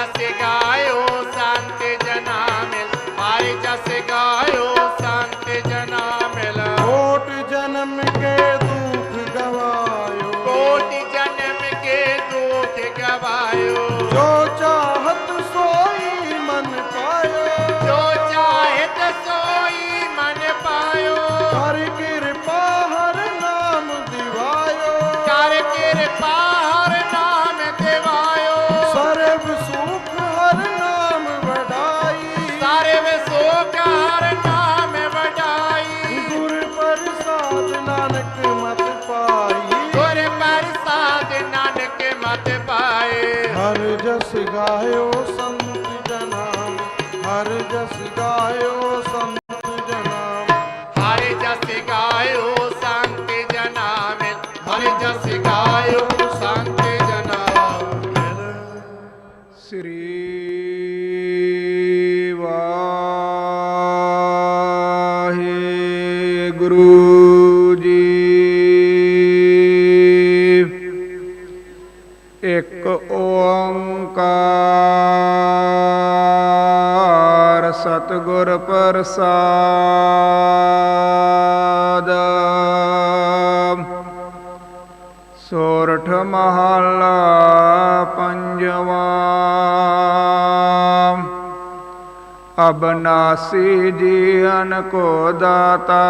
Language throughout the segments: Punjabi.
ਜਸ ਹਰ ਜਸ ਗਾਇਓ ਸੰਤ ਜਨਾਮ ਹਰ ਜਸ ਗਾਇਓ ਸੰਤ ਜਨਾ ਹਰ ਜਸ ਗਾਇਓ ਸੰਤ ਜਨਾ ਸ੍ਰੀ ਵਾਹਿਗੁਰੂ ਜੀ। ਇੱਕ ਓੰਕਾਰ। ਸਤਿਗੁਰ ਪ੍ਰਸਾਦ। ਸੋਰਠ ਮਹਲਾ ਪੰਜਵਾ। ਅਬਨਾਸੀ ਜੀਵਨ ਕੋ ਦਾਤਾ।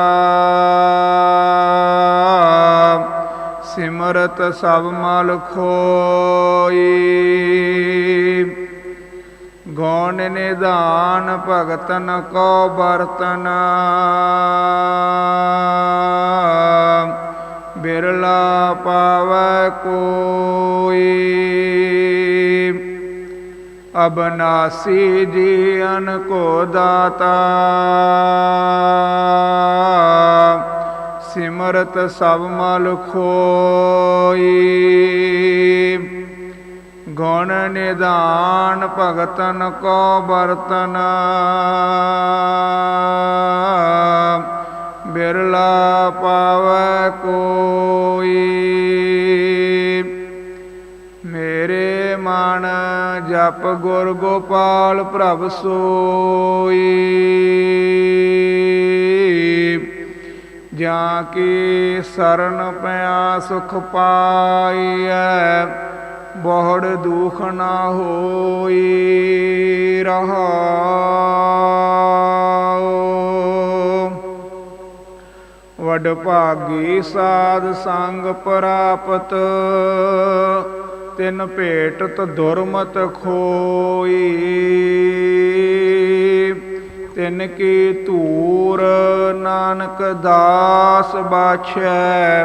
ਸਿਮਰਤ ਸਭ ਮਲ ਖੋਈ। ਗੌਣ ਨਿਦਾਨ ਭਗਤਨ ਕੋ ਬਰਤਨ ਬਿਰਲਾ ਪਾਵੈ ਕੋਈ। ਅਬਨਾਸੀ ਜੀਵਨ ਕੋ ਦਾਤਾ। ਸਿਮਰਤ ਸਭ ਮਲ ਖੋਈ। ਗੁਣ ਨਿਦਾਨ ਭਗਤਨ ਕੋ ਬਰਤਨ ਬਿਰਲਾ ਪਾਵੈ ਕੋਈ। ਮੇਰੇ ਮਨ ਜਪ ਗੁਰ ਗੋਪਾਲ ਪ੍ਰਭ ਸੋਈ। ਜਾਂ ਕੀ ਸਰਨ ਪਿਆ ਸੁਖ ਪਾਈਐ। ਬਹੁੜ ਦੁਖ ਨਾ ਹੋਈ, ਰਹਾਉ। ਵਡ ਭਾਗੀ ਸਾਧ ਸੰਗ ਪ੍ਰਾਪਤ, ਤਿਨ ਭੇਟਤ ਦੁਰਮਤ ਖੋਈ। ਤਿਨ ਕੀ ਧੂਰ ਨਾਨਕ ਦਾਸ ਬਾਛੈ